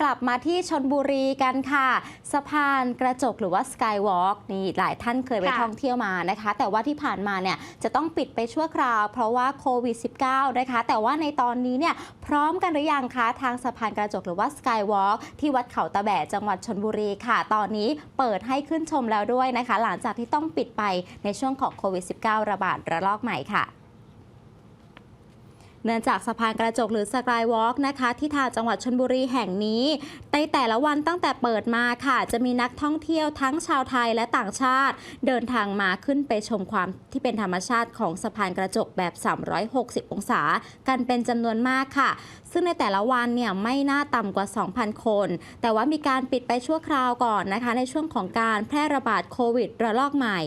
กลับมาที่ชนบุรีกันค่ะ สะพานกระจกหรือว่าสกายวอล์กนี่หลายท่านเคยไปค่ะท่องเที่ยวมานะคะ แต่ว่าที่ผ่านมาเนี่ยจะต้องปิดไปชั่วคราว เพราะว่าโควิด -19 นะคะ แต่ว่าในตอนนี้เนี่ยพร้อมกันหรือยังคะ ทางสะพานกระจกหรือว่าสกายวอล์กที่วัดเขาตะแบะจังหวัดชนบุรีค่ะ ตอนนี้เปิดให้ขึ้นชมแล้วด้วยนะคะ หลังจากที่ต้องปิดไปในช่วงของโควิด -19 ระบาดระลอกใหม่ค่ะ เนื่องจากสะพานกระจกหรือสกายวอล์กนะคะ ที่ทางจังหวัดชนบุรีแห่งนี้ในแต่ละวันตั้งแต่เปิดมาค่ะ จะมีนักท่องเที่ยวทั้งชาวไทยและต่างชาติ เดินทางมาขึ้นไปชมความที่เป็นธรรมชาติของสะพานกระจกแบบ 360 องศา กันเป็นจำนวนมากค่ะซึ่งในแต่ละวันเนี่ยไม่น่าต่ำกว่า 2,000 คน แต่ว่ามีการปิดไปชั่วคราวก่อนนะคะ ในช่วงของการแพร่ระบาดโควิดระลอกใหม่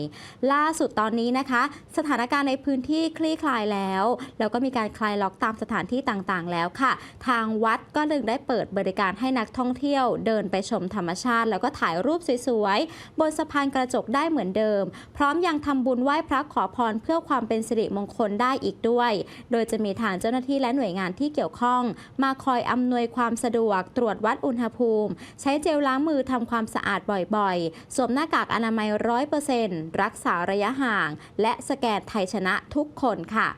ล่าสุดตอนนี้นะคะ สถานการณ์ในพื้นที่คลี่คลายแล้ว แล้วก็มีการคลายล็อกตามสถานที่ต่างๆ แล้วค่ะ ทางวัดก็เลยได้เปิดบริการให้นักท่องเที่ยวเดินไปชมธรรมชาติ แล้วก็ถ่ายรูปสวยๆบนสะพานกระจกได้เหมือนเดิม พร้อมยังทำบุญไหว้พระขอพรเพื่อความเป็นสิริมงคลได้อีกด้วย โดยจะมีทางเจ้าหน้าที่และหน่วยงานที่เกี่ยวข้องมาคอยอำนวยความสะดวก ตรวจวัดอุณหภูมิ ใช้เจลล้างมือทำความสะอาดบ่อยๆ สวมหน้ากากอนามัยร้อยเปอร์เซ็นต์รักษาระยะห่าง และสแกนไทยชนะทุกคนค่ะ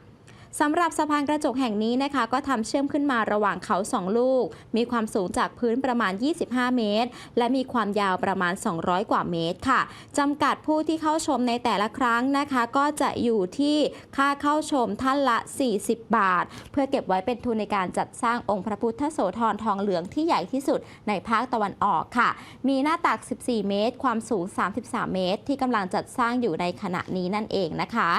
สำหรับสะพานกระจกแห่งนี้นะคะ ก็ทำเชื่อมขึ้นมาระหว่างเขาสองลูก มีความสูงจากพื้นประมาณ 25 เมตร และมีความยาวประมาณ 200 กว่าเมตรค่ะจำกัดผู้ที่เข้าชมในแต่ละครั้งนะคะ ก็จะอยู่ที่ค่าเข้าชมท่านละ 40 บาท เพื่อเก็บไว้เป็นทุนในการจัดสร้างองค์พระพุทธโสธรทองเหลืองที่ใหญ่ที่สุดในภาคตะวันออกค่ะ มีหน้าตัก 14 เมตร ความสูง 33 เมตร ที่กำลังจัดสร้างอยู่ในขณะนี้นั่นเองนะคะ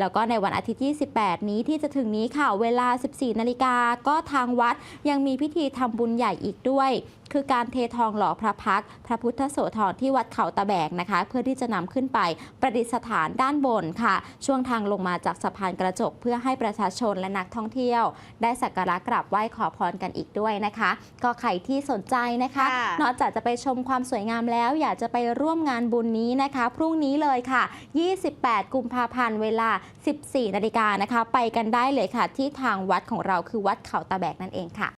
แล้วก็ในวันอาทิตย์ที่18นี้ที่จะถึงนี้ค่ะ เวลา 14 นาฬิกาก็ทางวัดยังมีพิธีทำบุญใหญ่อีกด้วย คือการเททองหล่อพระพักตร์พระพุทธโสธรที่วัดเขาตะแบกนะคะ เพื่อที่จะนำขึ้นไปประดิษฐานด้านบนค่ะ ช่วงทางลงมาจากสะพานกระจก เพื่อให้ประชาชนและนักท่องเที่ยว ได้สักการะกราบไหว้ขอพรกันอีกด้วยนะคะ ก็ใครที่สนใจนะคะค่ะนอกจากจะไปชมความสวยงามแล้วอยากจะไปร่วมงานบุญนี้นะคะ พรุ่งนี้เลยค่ะ 28 กุมภาพันธ์เวลา 14 นาฬิกานะคะ ไปกันได้เลยค่ะ ที่ทางวัดของเราคือวัดเขาตะแบกนั่นเองค่ะ